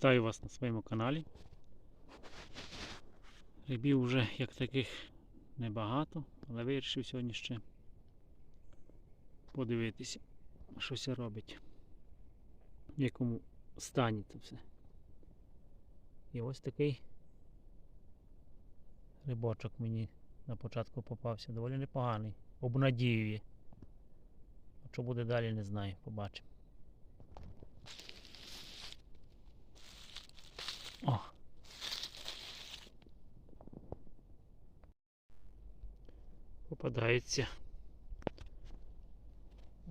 Вітаю вас на своєму каналі. Рибів вже як таких небагато, але вирішив сьогодні ще подивитися, що це робить, в якому стані це все. І ось такий рибочок мені на початку попався, доволі непоганий. Обнадіює. А Що буде далі, не знаю, побачимо. О. Попадаються.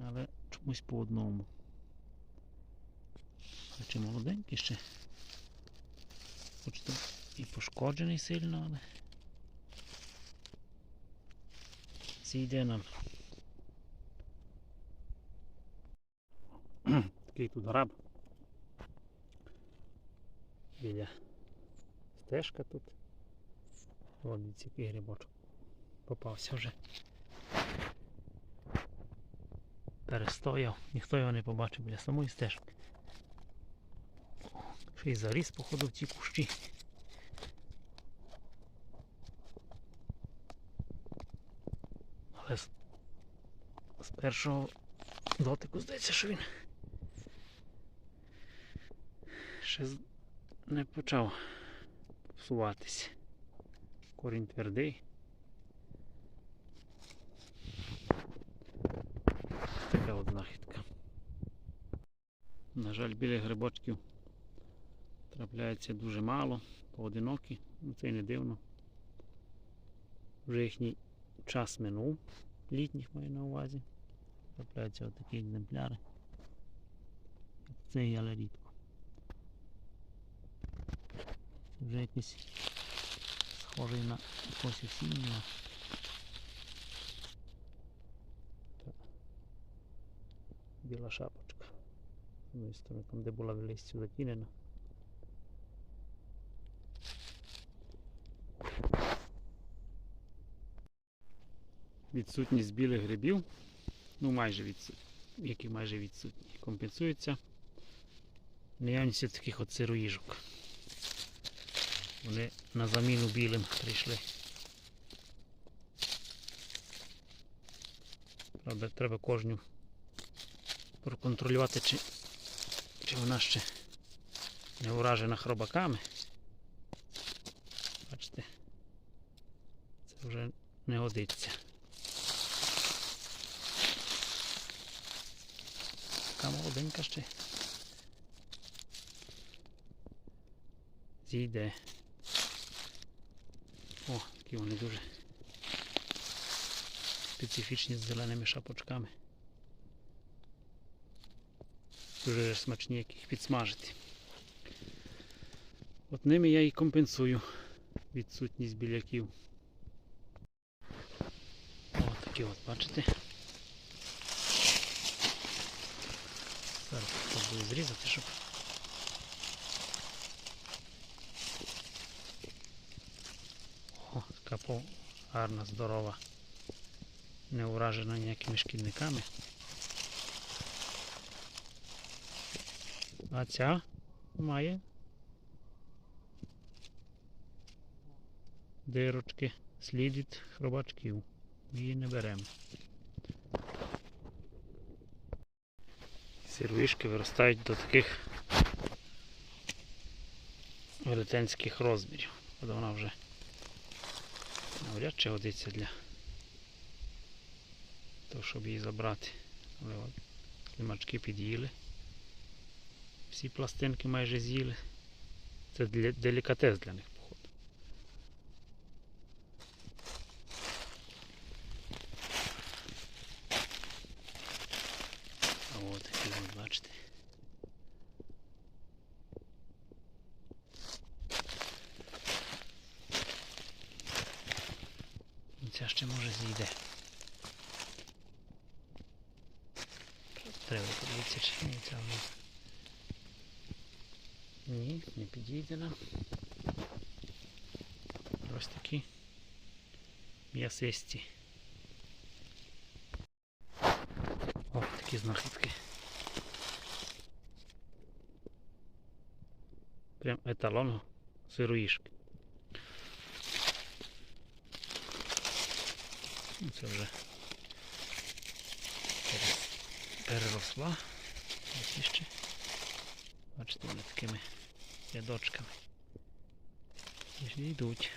Але чомусь по одному. Хоча молоденький ще. Хоч там і пошкоджений сильно, але. Зійде нам. Такий тут граб. Біля стежка тут. Дивіться, який грибочок. Попався вже. Перестояв, ніхто його не побачив біля самої стежки. Ще й заріс, походу, в ці кущі. Але з, з першого дотику здається, що він ще не почав псуватись. Корінь твердий. Така от знахідка. На жаль, білих грибочків трапляється дуже мало, поодинокі, ну це й не дивно. Вже їхній час минув, літніх маю на увазі. Трапляються отакі екземпляри. Цей, але рідко. Вже якийсь схожий на якогось осіннього. Біла шапочка. З однієї сторони, там де була в листю затінена. Відсутність білих грибів, ну майже відсутні, які майже відсутні, компенсується наявністю таких от сироїжок. Вони на заміну білим прийшли. Правда, треба кожню проконтролювати, чи, чи вона ще не уражена хробаками. Бачите, це вже не годиться. Така молоденька ще. Зійде. О, такі вони дуже специфічні з зеленими шапочками. Дуже смачні, як їх підсмажити. От ними я і компенсую відсутність біляків. О, такі от, бачите? Зараз спробую зрізати, щоб О, така гарна, здорова, не уражена ніякими шкідниками. А ця має дирочки, слід від хробачків. Її не беремо. Сірвишки виростають до таких велетенських розмірів. От вона вже навряд чи годиться для того, щоб її забрати. Але от слимачки під'їли. Всі пластинки майже з'їли. Це делікатес для них, Ця ще може зійде. Треба подивитися, чи ні, ця вже. Ні, не підійде нам. Ось такі м'ясисті. О, такі знахідки. Прям еталон сироїшки. Ну, Це вже переросла. Ось іще. Бачите, вони такими рядочками. І ж йдуть.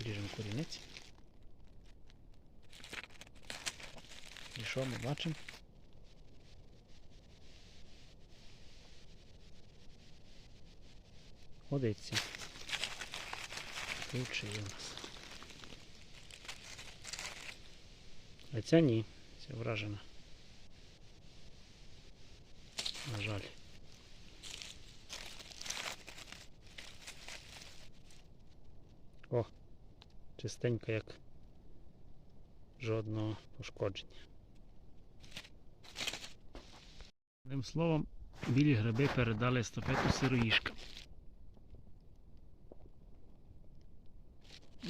Ріжемо корінець. І що ми бачимо? Годиться. Ключі у нас. А ця ні, ця вражена. На жаль. О, чистенька як жодного пошкодження. Одним словом, білі гриби передали естафету сироїшкам.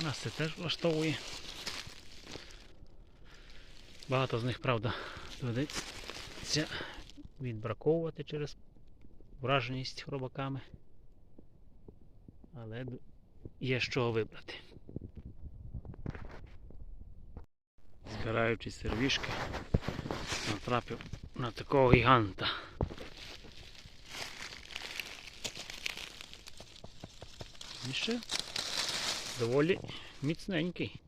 Нас це теж влаштовує. Багато з них, правда, доведеться відбраковувати через враженість хробаками. Але є з чого вибрати. Збираючи сервішки, натрапив на такого гіганта. І ще доволі міцненький.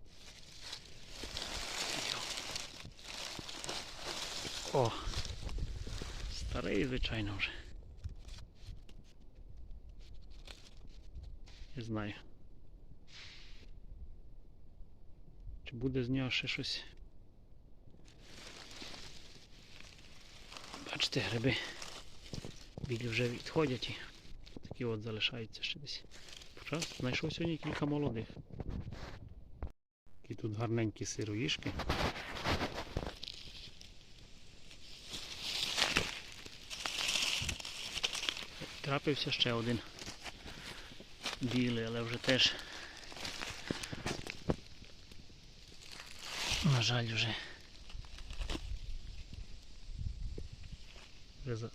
О, старий, звичайно вже. Не знаю. Чи буде з нього ще щось? Бачите, гриби білі вже відходять і такі от залишаються ще десь. Хоча знайшов сьогодні кілька молодих. Які тут гарненькі сироїшки. Трапився ще один білий, але вже теж. На жаль, вже. Вже за,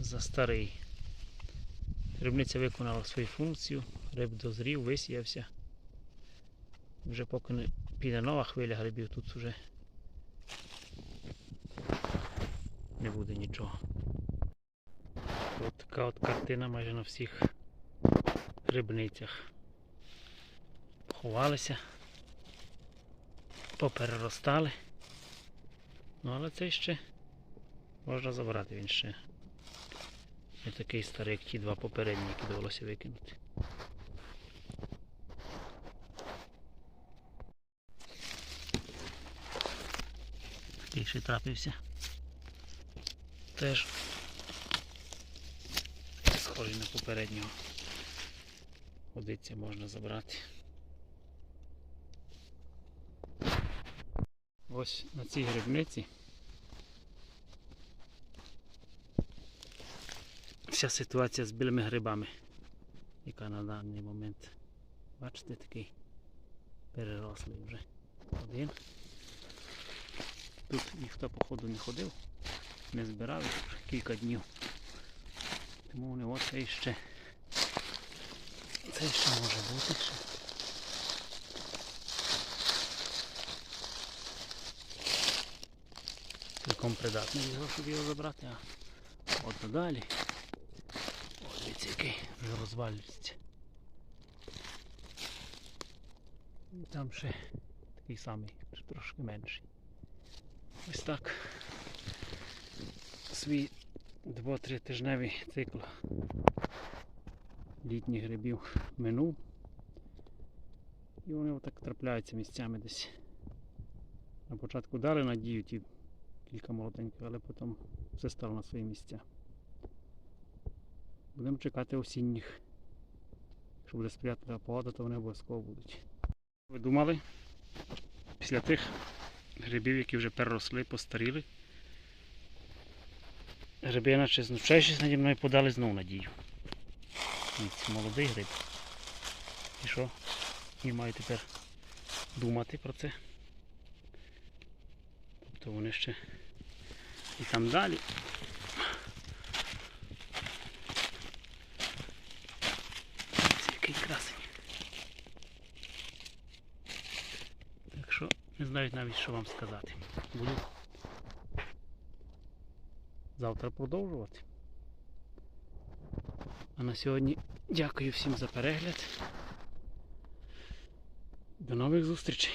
за старий. Рибниця виконала свою функцію, риб дозрів, висіявся. Вже поки не піде нова хвиля грибів, тут вже не буде нічого. От така от картина майже на всіх грибницях. Ховалися, попереростали. Ну але це ще можна забрати, він ще не такий старий, як ті два попередні, які довелося викинути. Такий ще трапився. Теж схожий на попереднього. Годиться можна забрати. Ось на цій грибниці вся ситуація з білими грибами, яка на даний момент. Бачите, такий перерослий вже один. Тут ніхто походу не ходив, не збирав їх вже кілька днів. Тому вони оце іще. Це ще може бути ще. Цілком придатний його, щоб його забрати, а от далі. Ось дивіться, який вже розвалюється. Там ще такий самий, ще трошки менший. Ось так. Свій 2-3 тижневий цикл літніх грибів минув. І вони отак трапляються місцями десь. На початку дали надію ті кілька молоденьких, але потім все стало на свої місця. Будемо чекати осінніх. Якщо буде сприятлива погода, то вони обов'язково будуть. Ви думали? Після тих грибів, які вже переросли, постаріли. Гриби, наче знущаючись наді мною, подали знову надію. Це Молодий гриб. І що? і маю тепер думати про це. Тобто вони ще і там далі. Ось який красень. Так що не знаю навіть, що вам сказати. Буду завтра продовжувати. А на сьогодні дякую всім за перегляд. До нових зустрічей!